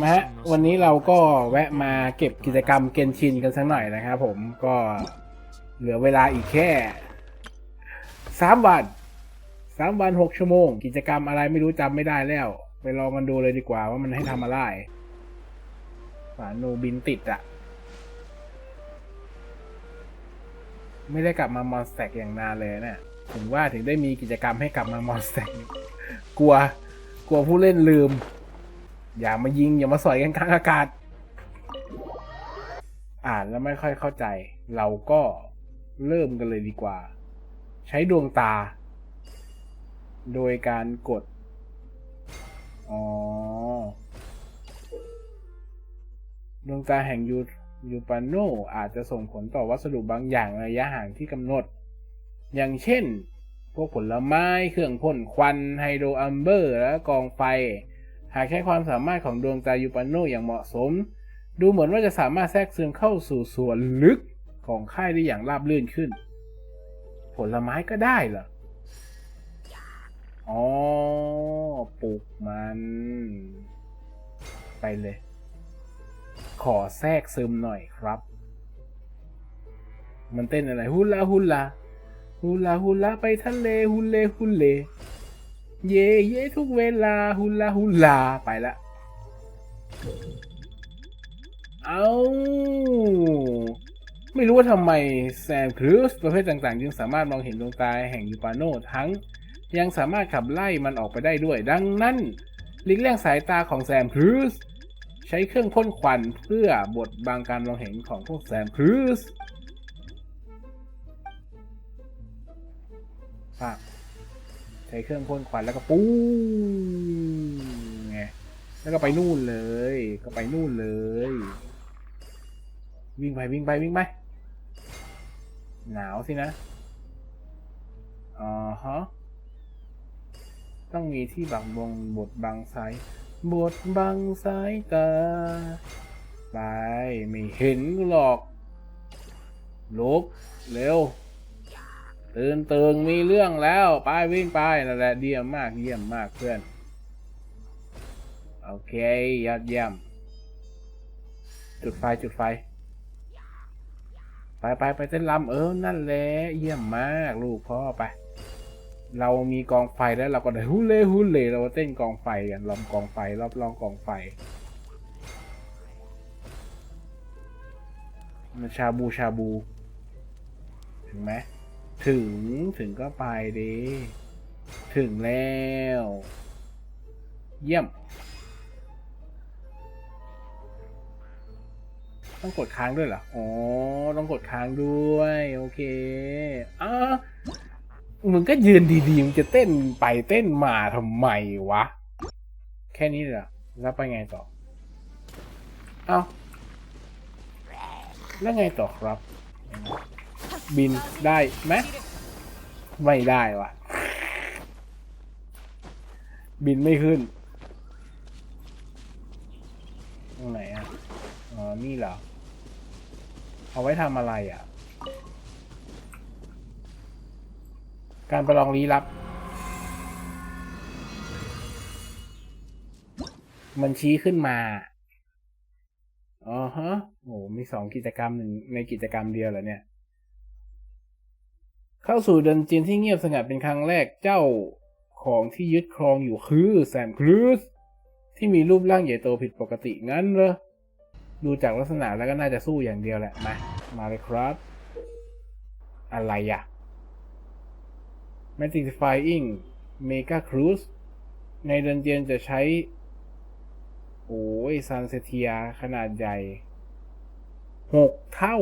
มาฮะวันนี้เราก็แวะมาเก็บกิจกรรมเกนชินกันสักหน่อยนะครับผมก็เหลือเวลาอีกแค่สามวันสามวันหกชั่วโมง กิจกรรมอะไรไม่รู้จำไม่ได้แล้ว ไปลองกันดูเลยดีกว่าว่ามันให้ทำอะไรฝาโนบินติดอะไม่ได้กลับมามอนสแต็กอย่างนานเลยเนะี่ยถึงว่าถึงได้มีกิจกรรมให้กลับมามอนสแต็กกลัว กลัวผู้เล่นลืม อย่ามายิง อย่ามาสอยกันกลางอากาศ อ่านแล้วไม่ค่อยเข้าใจ เราก็เริ่มกันเลยดีกว่า ใช้ดวงตา โดยการกด อ๋อ ดวงตาแห่งยูยูปาโนอาจจะส่งผลต่อวัสดุบางอย่างระยะห่างที่กำหนด อย่างเช่น พวกผลไม้ เครื่องพ่นควัน ไฮโดรอัมเบอร์ และกองไฟ หากใช้ความสามารถของดวงตายูปาโนอย่างเหมาะสม ดูเหมือนว่าจะสามารถแทรกซึมเข้าสู่ส่วนลึกของค่ายได้อย่างราบรื่นขึ้น ผลไม้ก็ได้เหรอ อ๋อ ปลูกมัน ไปเลย ขอแทรกซึมหน่อยครับ มันเต้นอะไรฮุลาฮุลาฮุลาฮุลาไปทะเลฮุเลฮุเล เย่เย่ทุกเวลาฮุลาฮุลาไปละเอาไม่รู้ว่าทำไมแซมครูสประเภทต่างๆ จึงสามารถมองเห็นดวงตาแห่งยูปาโนทั้งยังสามารถขับไล่มันออกไปได้ด้วย ดังนั้นลีกเลี่ยงสายตาของแซมครูสใช้เครื่องพ่นควันเพื่อบดบังการมองเห็นของพวกแซมครูสภาพ ช้เครื่องพ่นควันแล้วก็ปูไงแล้วก็ไปนู่นเลย ก็ไปนู่นเลย วิ่งไปวิ่งไปวิ่งไปหนาวสินะอ๋อฮะต้องมีที่บังบงบทบังสายบทบังสายตาไปไม่เห็นหรอกลุกเร็ว ตื่นเติงมีเรื่องแล้วไปวิ่งไปนั่นแหละเยี่ยมมากเยี่ยมมากเพื่อน โอเคยอดเยี่ยม จุดไฟจุดไฟ ไปไปไปเต้นรำเออนั่นแหละเยี่ยมมากลูกพ่อไป เรามีกองไฟแล้วเราก็ได้ฮุเล่ฮุเล่เราเต้นกองไฟกันล้อมกองไฟรอบรองกองไฟมันชาบูชาบูถึงไหม ถึงถึงก็ไปดิถึงแล้ว เยี่ยม ต้องกดค้างด้วยเหรอ อ๋อ ต้องกดค้างด้วย โอเคอะมึงก็ยืนดีๆ มึงจะเต้นไปเต้นมาทำไมวะ แค่นี้เหรอ แล้วไปไงต่อ เอาแล้วไงต่อครับ บินได้ไหมไม่ได้วะบินไม่ขึ้นตรงไหนอะอ๋อนี่เหรอ เอาไว้ทำอะไรอะ การประลองลี้ลับ มันชี้ขึ้นมาอ๋อฮะโอ้มีสองกิจกรรมหนึ่งในกิจกรรมเดียวเหรอเนี่ย เข้าสู่ดันเจียนที่เงียบสงัดเป็นครั้งแรกเจ้าของที่ยึดครองอยู่คือแซมครูซที่มีรูปร่างใหญ่โตผิดปกติงั้นเหรอ ดูจากลักษณะแล้วก็น่าจะสู้อย่างเดียวแหละ มา มาเลยครับ อะไรอะ Magnifying Mega Cruise ในดันเจียนจะใช้ โอ้ยซานเซเทียขนาดใหญ่หกเท่า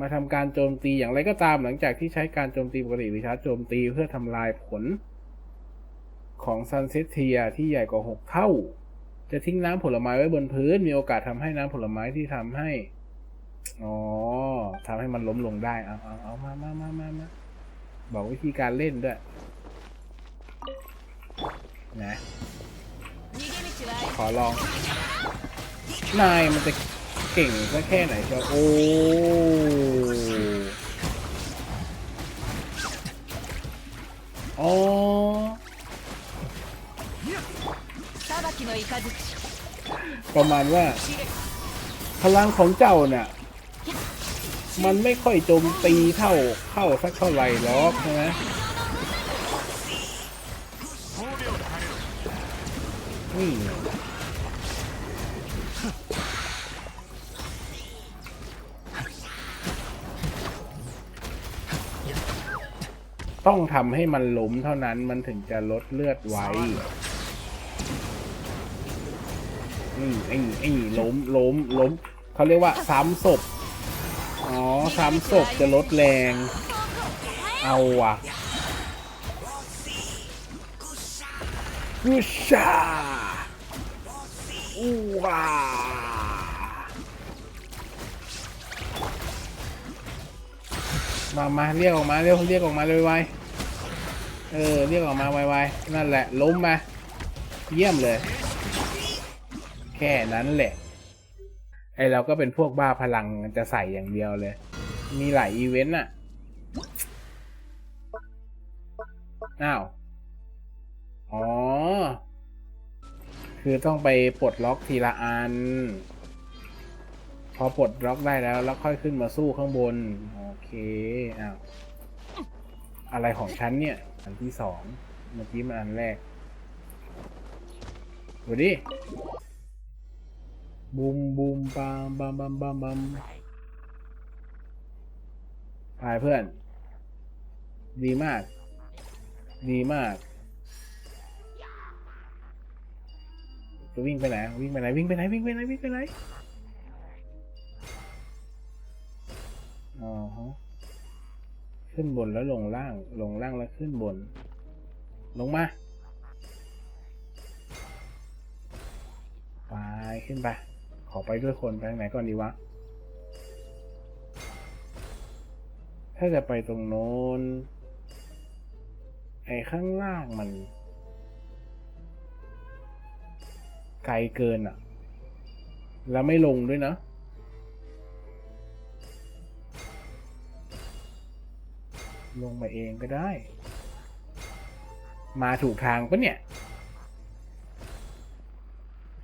มาทำการโจมตีอย่างไรก็ตามหลังจากที่ใช้การโจมตีปกติหรือชาร์จโจมตีเพื่อทำลายผล ของซันเซเทียที่ใหญ่กว่าหกเท่า จะทิ้งน้ำผลไม้ไว้บนพื้น มีโอกาสทำให้น้ำผลไม้ที่ทำให้ อ๋อทำให้มันล้มลงได้เอาเอาเอามามามามามาบอกวิธีการเล่นด้วย นะ ขอลอง นายมันจะ เก่งแค่ไหนเจ้าโอ้โอ้ประมาณว่า พลังของเจ้าเนี่ยมันไม่ค่อยโจมตีเท่าเข้าสักเท่าไหร่หรอกใช่ไหมนี่ ทำให้มันล้มเท่านั้นมันถึงจะลดเลือดไว้นี่ไอ้ไอ้ล้มล้มล้มเขาเรียกว่าซ้ำศพอ๋อซ้ำศพจะลดแรง เอาว่ะกูชาอูว้ามา มา เรียกออกมา เรียกเรียกออกมาเลยไว เออเรียกออกมาไวๆนั่นแหละล้มมา เยี่ยมเลย แค่นั้นแหละ ไอเราก็เป็นพวกบ้าพลังจะใส่อย่างเดียวเลย มีหลายอีเวนต์อะอ้าว อ๋อ คือต้องไปปลดล็อกทีละอัน พอปลดล็อกได้แล้ว แล้วค่อยขึ้นมาสู้ข้างบน โอเค อ้าว อะไรของฉันเนี่ย อันที่สองเมื่อกี้มันอันแรกดูดิบูมบูมบามบามบามบามบามไปเพื่อน ดีมาก ดีมากจะวิ่งไปไหนวิ่งไปไหนวิ่งไปไหนวิ่งไปไหนวิ่งไปไหนอ๋อ ขึ้นบนแล้วลงล่าง ลงล่างแล้วขึ้นบน ลงมาไปขึ้นไป ขอไปด้วยคนไปทางไหนก่อนดีวะ ถ้าจะไปตรงโน้น ไอ้ข้างล่างมัน ไกลเกินอะ แล้วไม่ลงด้วยนะ ลงมาเองก็ได้ มาถูกทางปะเนี่ย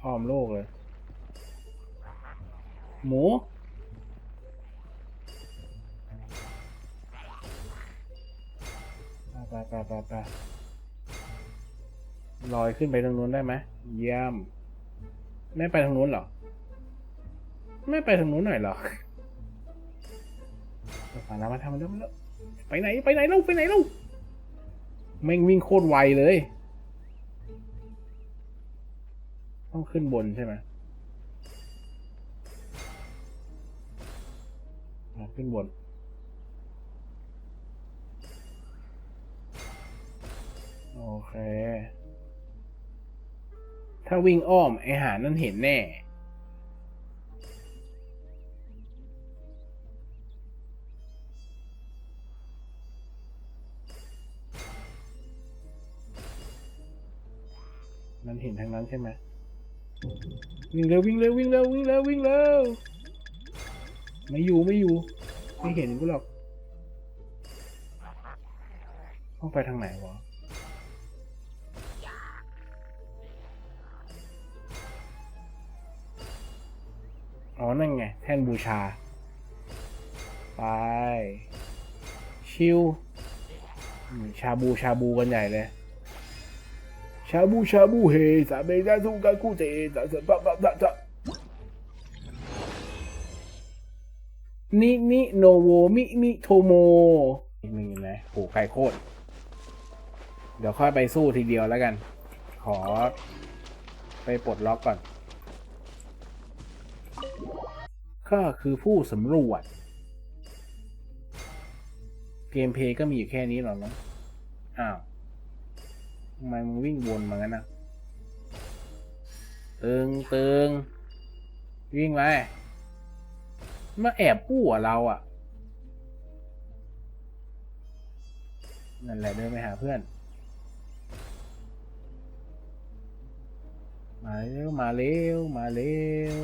อ้อมโลกเลย หมู ไปไปไปไปลอยขึ้นไปทางนู้นได้ไหมเยี่ยม ไม่ไปทางนู้นเหรอ ไม่ไปทางนู้นหน่อยเหรอมาแล้วมาทำมาแล้วมาแล้ว ไปไหนไปไหนเล่าไปไหนเล่าแม่งวิ่งโคตรไวเลย ต้องขึ้นบนใช่ไหมขึ้นบนโอเค ถ้าวิ่งอ้อมไอหานั่นเห็นแน่ มันเห็นทางนั้นใช่ไหมวิ่งเร็ววิ่งเร็ววิ่งเร็ววิ่งเร็ววิ่งเร็วไม่อยู่ไม่อยู่ ไม่เห็นกูหรอกต้องไปทางไหนวะอ๋อ นั่นไง แท่นบูชา ไป ชิว ชาบูชาบูกันใหญ่เลย ชาบูชาบูเฮสาเบซาซูกาคูเตสาสปะปะปะปะนินิโนโวมิมิโทโมอีกมึงอยู่ไหนโหไก่โคตร เดี๋ยวค่อยไปสู้ทีเดียวแล้วกัน ขอ ไปปลดล็อกก่อนก็คือผู้สำรวจ เกมเพย์ก็มีอยู่แค่นี้หรอเนาะอ้าว ทำไมมึงวิ่งวนมางั้นนะตึงตึงวิ่งไปมาแอบกู้อะเราอะนั่นแหละเดินไปหาเพื่อน มาเร็วมาเร็วมาเร็ว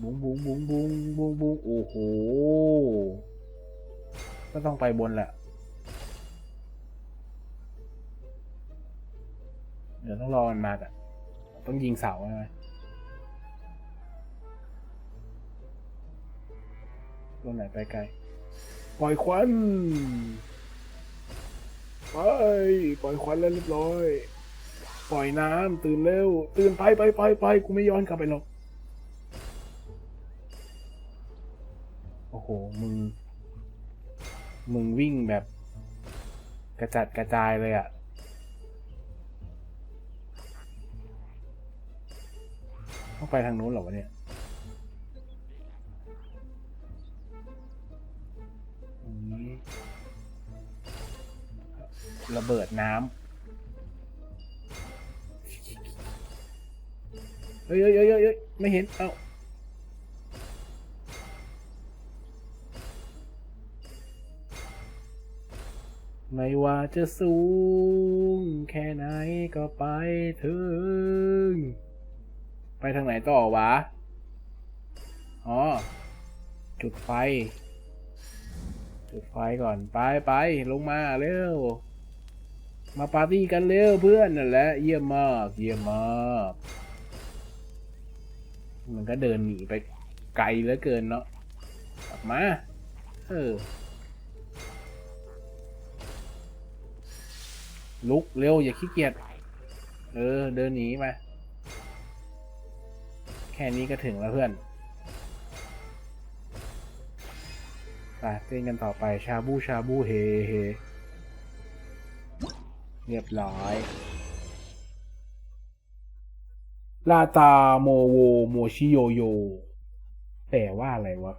บุ้งบุ้งบุ้งบุ้งบุ้งบุ้งโอ้โหก็ต้องไปบนแหละ ดี๋ยวต้องรอมันมาก่อนต้องยิงเสาใช่ไหมตรงไหนไปไกล ปล่อยควัน ไป ปล่อยควันแล้วเรียบร้อย ปล่อยน้ำตื่นเร็ว ตื่นไปไปไปไปกูไม่ย้อนกลับไปหรอก โอ้โห มึง มึงวิ่งแบบ กระจัดกระจายเลยอะ ไปทางนู้นเหรอวะเนี่ยรงนี้ระเบิดน้ำเฮ้ยเฮ้ยเฮ้ยเฮ้ยไม่เห็น เอ้าไม่ว่าจะสูง แค่ไหนก็ไปถึง ไปทางไหนต่อวะ อ๋อ จุดไฟ จุดไฟก่อน ไปไปลงมาเร็ว มาปาร์ตี้กันเร็วเพื่อนนั่นแหละ เยี่ยมมาก เยี่ยมมาก มันก็เดินหนีไปไกลเหลือเกินเนาะกลับมา เออ ลุกเร็วอย่าขี้เกียจ เออ เดินหนีมา แค่นี้ก็ถึงแล้วเพื่อนไปเต้นกันต่อไปชาบูชาบูเฮเฮเรียบร้อยลาตาโมโวโมชิโยโยแปลว่าอะไรวะ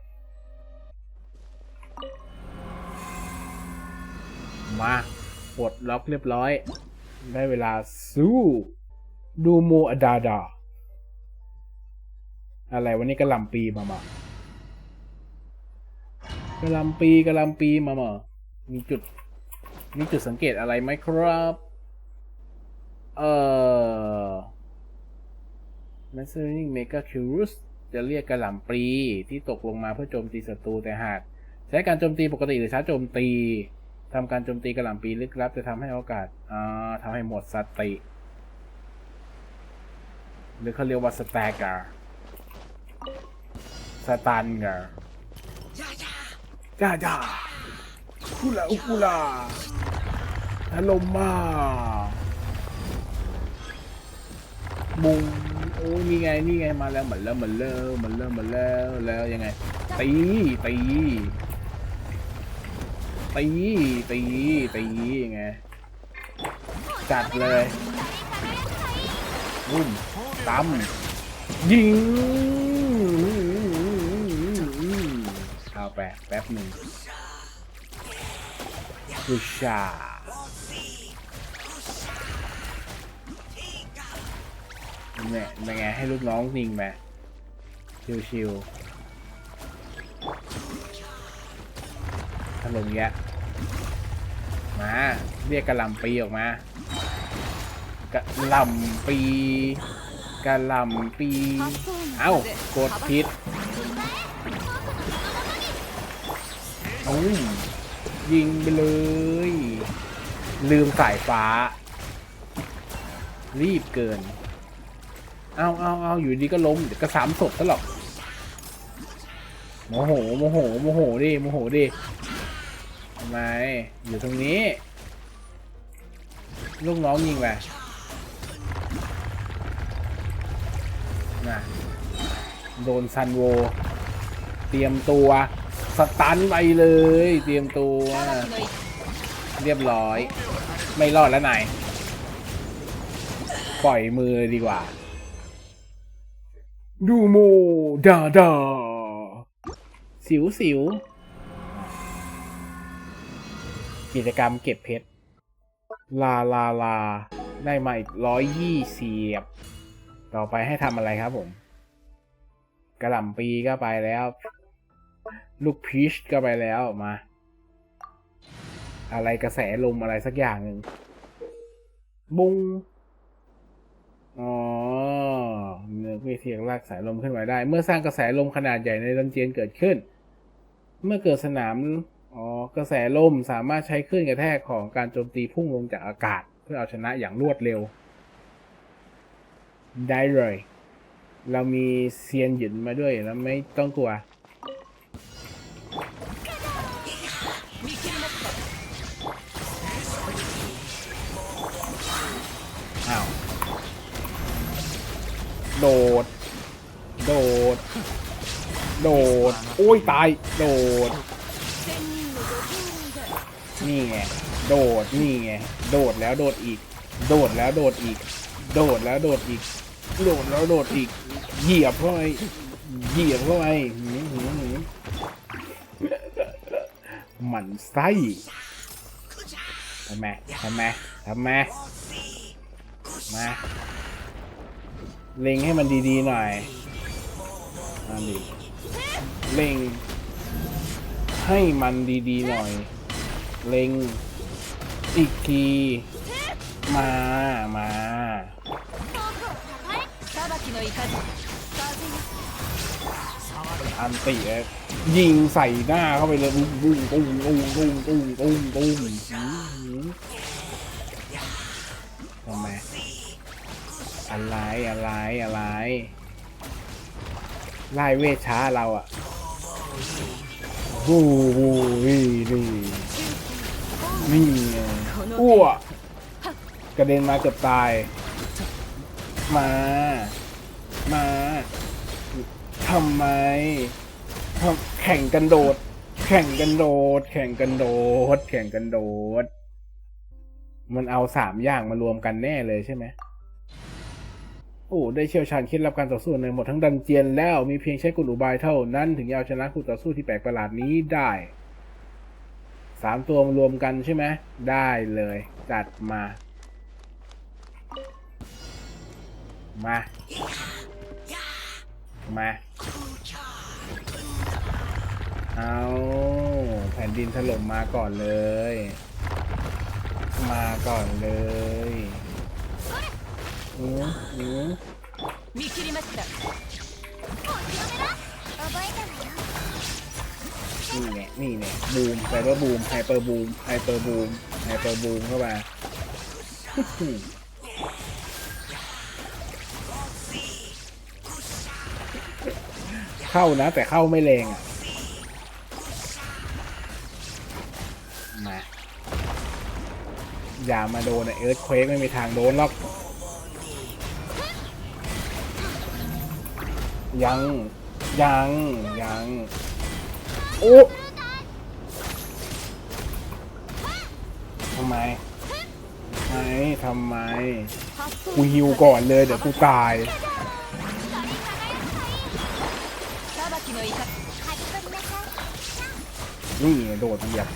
มาปลดล็อกเรียบร้อย ได้เวลาสู้ ดูโมอดาดา อะไรวันนี้กระลำปีมามากระลำปีกระลำปีมามามีจุดมีจุดสังเกตอะไรไหมครับ เอ่อ m a s t e r i n g Mega Curious จะเรียกกระหล่ำปลีที่ตกลงมาเพื่อโจมตีศัตรูแต่หากใช้การโจมตีปกติหรือช้าโจมตีทำการโจมตีกระหล่ำปลีลึกลับ จะทำให้โอกาสอ่าทำให้หมดสติ หรือเขาเรียกว่าสแตกเกอร์ สตันเกอร์จ้าจ้าคุลาอุคุลาถล่มมาบุงโอ้นี่ไงนี่ไงมาแล้วเหมือนเริ่มเหมือนเริ่มเหมือนเริ่มเหมือนแล้วแล้วยังไงตีตีตีตีตียังไงจัดเลยรุ่มตั้มยิง เอาแป๊บแป๊บหนึ่งกุชาเนี่ยเป็นไงให้ลูกน้องนิ่งไหมชิวๆถล่มแยะมาเรียกกระลำปีออกมากระลำปีกระลำปี เอ้ากดผิด อ้ายิงไปเลย ลืมสายฟ้า รีบเกิน เอาเอาเอาอยู่ดีก็ล้มเดี๋ยวก็สามศพซะหรอกโมโหโมโหโมโหดิโมโหดิทำไมอยู่ตรงนี้ ลูกน้องยิงไปนะโดนซันโว เตรียมตัว สตันไปเลย เตรียมตัว เรียบร้อย ไม่รอดแล้วนายปล่อยมือดีกว่า ดูโมดาดาสิวสิวกิจกรรมเก็บเพชร ลาลาลา ได้มาอีกร้อยยี่สิบต่อไปให้ทำอะไรครับผม กระหล่ำปีก็ไปแล้ว ลูกพีชก็ไปแล้วมา อะไรกระแสลมอะไรสักอย่างหนึ่งบุงอ๋อเนื้อวิธีลากสายลมขึ้นมาได้ เมื่อสร้างกระแสลมขนาดใหญ่ในดันเจียนเกิดขึ้น เมื่อเกิดสนามอ๋อกระแสลมสามารถใช้คลื่นกระแทกของการโจมตีพุ่งลงจากอากาศ เพื่อเอาชนะอย่างรวดเร็ว ได้เลย เรามีเซียนหยุนมาด้วยแล้วไม่ต้องกลัว โดด โดด โดด โอ้ยตาย โดด นี่ไง โดด นี่ไง โดดแล้วโดดอีก โดดแล้วโดดอีก โดดแล้วโดดอีก โดดแล้วโดดอีก เหยียบเข้าไปเหยียบเข้าไปหืมหืมหืมหมันไส้ทำไมทำไมทำไมมา เล็งให้มันดีๆหน่อยอันนี้เล็ง ให้มันดีๆหน่อย เล็ง อีกที มา มาอันติยิงใส่หน้าเข้าไปเลยตุ้มตุ้มตุ้มตุ้มตุ้มตุ้มตุ้ม อะไรอะไรอะไรไล่เวทช้าเราอะบูบูนี่นี่นี่อ้วกกระเด็นมาเกือบตาย มา มาทำไมทำแข่งกันโดด แข่งกันโดด แข่งกันโดด แข่งกันโดด มันเอาสามอย่างมารวมกันแน่เลยใช่ไหม โอ้ได้เชี่ยวชาญเคล็ดลับการต่อสู้ในหมดทั้งดันเจียนแล้วมีเพียงใช้กลอุบายเท่านั้นถึงจะเอาชนะคู่ต่อสู้ที่แปลกประหลาดนี้ได้สามตัวรวมกันใช่ไหมได้เลย จัดมา มา มา เอาแผ่นดินถล่มมาก่อนเลย มาก่อนเลย 見切りました นี่ไงนี่ไงบูมไฮเปอร์บูมไฮเปอร์บูมไฮเปอร์บูมไฮเปอร์บูมเข้ามา เข้านะ แต่เข้าไม่แรงอ่ะ มา อย่ามาโดนเอิร์ธเควกไม่มีทางโดนหรอก ยัง ยัง ยัง โอ้ทำไมทำไมทำไม กูฮิวก่อนเลย เดี๋ยวกูตาย นี่โดดเหยียบ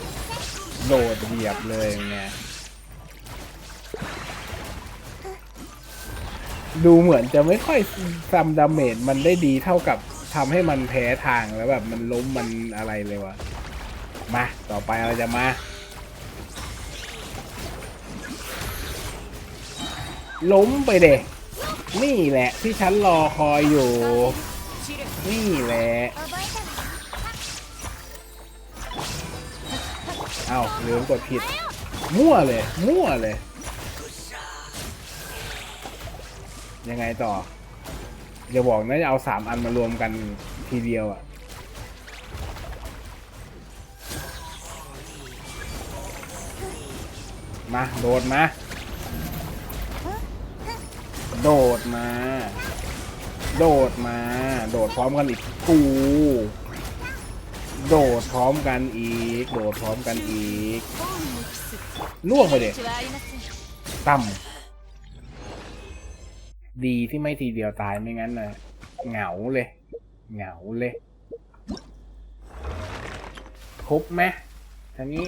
โดดเหยียบเลยไง ดูเหมือนจะไม่ค่อยทำดาเมจมันได้ดีเท่ากับทำให้มันแพ้ทางแล้วแบบมันล้มมันอะไรเลยวะมาต่อไปเราจะมา ล้มไปเด็นี่แหละที่ฉันรอคอยอยู่ นี่แหละเอ้าลืมกดผิด มั่วเลย มั่วเลย ยังไงต่อจะบอกนะจะเอาสามอันมารวมกันทีเดียวอะ่ะมาโดดมา โดดมา โดดมา โดดพร้อมกันอีกกูโดดพร้อมกันอีก โดดพร้อมกันอีกล่วงไปเด็กต่ำ ดีที่ไม่ทีเดียวตายไม่งั้นนะเหงาเลย เหงาเลย ครบไหมทีนี้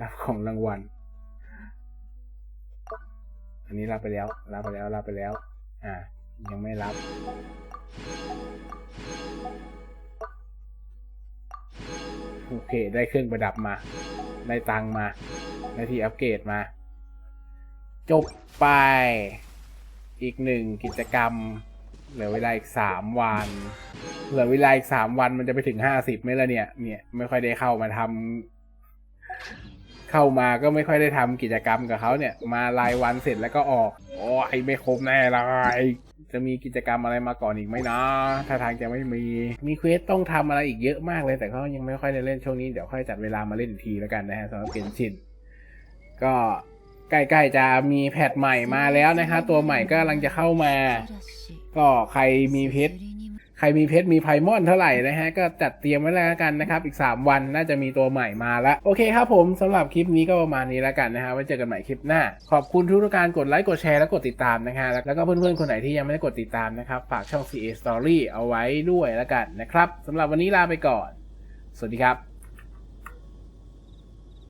รับของรางวัล อันนี้รับไปแล้ว รับไปแล้ว รับไปแล้ว อ่า ยังไม่รับ โอเค ได้เครื่องประดับมา ได้ตังมา ได้ที่อัปเกรดมา จบไป อีกหนึ่งกิจกรรม เหลือเวลาอีกสามวัน เหลือเวลาอีกสามวันมันจะไปถึงห้าสิบไหมล่ะเนี่ย เนี่ยไม่ค่อยได้เข้ามาทำเข้ามาก็ไม่ค่อยได้ทำกิจกรรมกับเขาเนี่ย มารายวันเสร็จแล้วก็ออกโอ้ยไม่ครบแน่เลยจะมีกิจกรรมอะไรมาก่อนอีกไหมนะถ้าทางจะไม่มี มีเควสต้องทำอะไรอีกเยอะมากเลย แต่ก็ยังไม่ค่อยได้เล่นช่วงนี้ เดี๋ยวค่อยจัดเวลามาเล่นอีกทีแล้วกันนะฮะสำหรับเกนชิน ก็ ใกล้ๆจะมีแพทใหม่มาแล้วนะฮะตัวใหม่ก็กำลังจะเข้ามา ก็ใครมีเพชรใครมีเพชรมีไพมอนเท่าไหร่นะฮะก็จัดเตรียมไว้แล้วกันนะครับ อีก 3 วันน่าจะมีตัวใหม่มาแล้ว โอเคครับผมสำหรับคลิปนี้ก็ประมาณนี้แล้วกันนะฮะไว้เจอกันใหม่คลิปหน้า ขอบคุณทุกการกดไลค์กดแชร์และกดติดตามนะฮะแล้วก็เพื่อนๆ คนไหนที่ยังไม่ได้กดติดตามนะครับ ฝากช่อง CA Story เอาไว้ด้วยแล้วกันนะครับสำหรับวันนี้ลาไปก่อน สวัสดีครับ